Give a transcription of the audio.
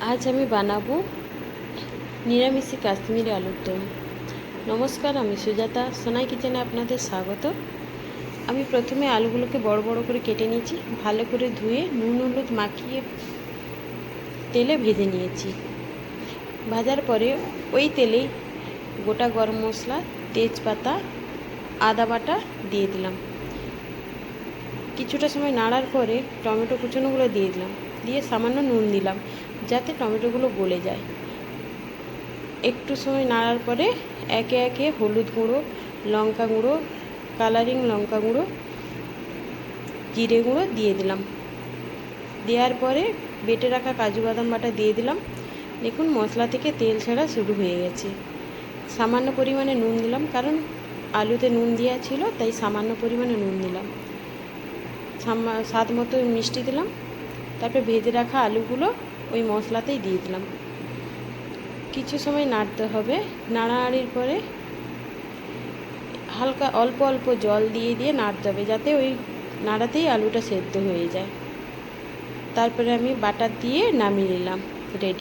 আজ আমি বানাবো নিরামিষি কাশ্মীরি আলুর দম। নমস্কার, আমি সুজাতা। সোনাই কিচেনে আপনাদের স্বাগত। আমি প্রথমে আলুগুলোকে বড় বড় করে কেটে নিয়েছি, ভালো করে ধুয়ে নুন হলুদ মাখিয়ে তেলে ভেজে নিয়েছি। ভাজার পরে ওই তেলেই গোটা গরম মশলা, তেজপাতা, আদা বাটা দিয়ে দিলাম। কিছুটা সময় নাড়ার পরে টমেটো কুচনোগুলো দিয়ে দিলাম। দিয়ে সামান্য নুন দিলাম। যাতে টমেটোগুলো গলে যায়। একটু সময় নাড়ার পরে একে একে হলুদ গুঁড়ো, লঙ্কা গুঁড়ো, কালারিং লঙ্কা গুঁড়ো, জিরে গুঁড়ো দিয়ে দিলাম। দেওয়ার পরে বেটে রাখা কাজু বাদাম বাটা দিয়ে দিলাম। দেখুন মশলা থেকে তেল ছাড়া শুরু হয়ে গেছে। সামান্য পরিমাণে নুন দিলাম, কারণ আলুতে নুন দেওয়া ছিল, তাই সামান্য পরিমাণে নুন দিলাম। স্বাদ মতো মিষ্টি দিলাম। তারপরে ভেজে রাখা আলুগুলো ওই মশলাতেই দিয়ে দিলাম। কিছু সময় নাড়তে হবে। নাড়াড়ির পরে হালকা অল্প অল্প জল দিয়ে দিয়ে নাড়তে হবে যাতে ওই নাড়াতেই আলুটা সেদ্ধ হয়ে যায়। তারপরে আমি বাটার দিয়ে নামিয়ে নিলাম রেডি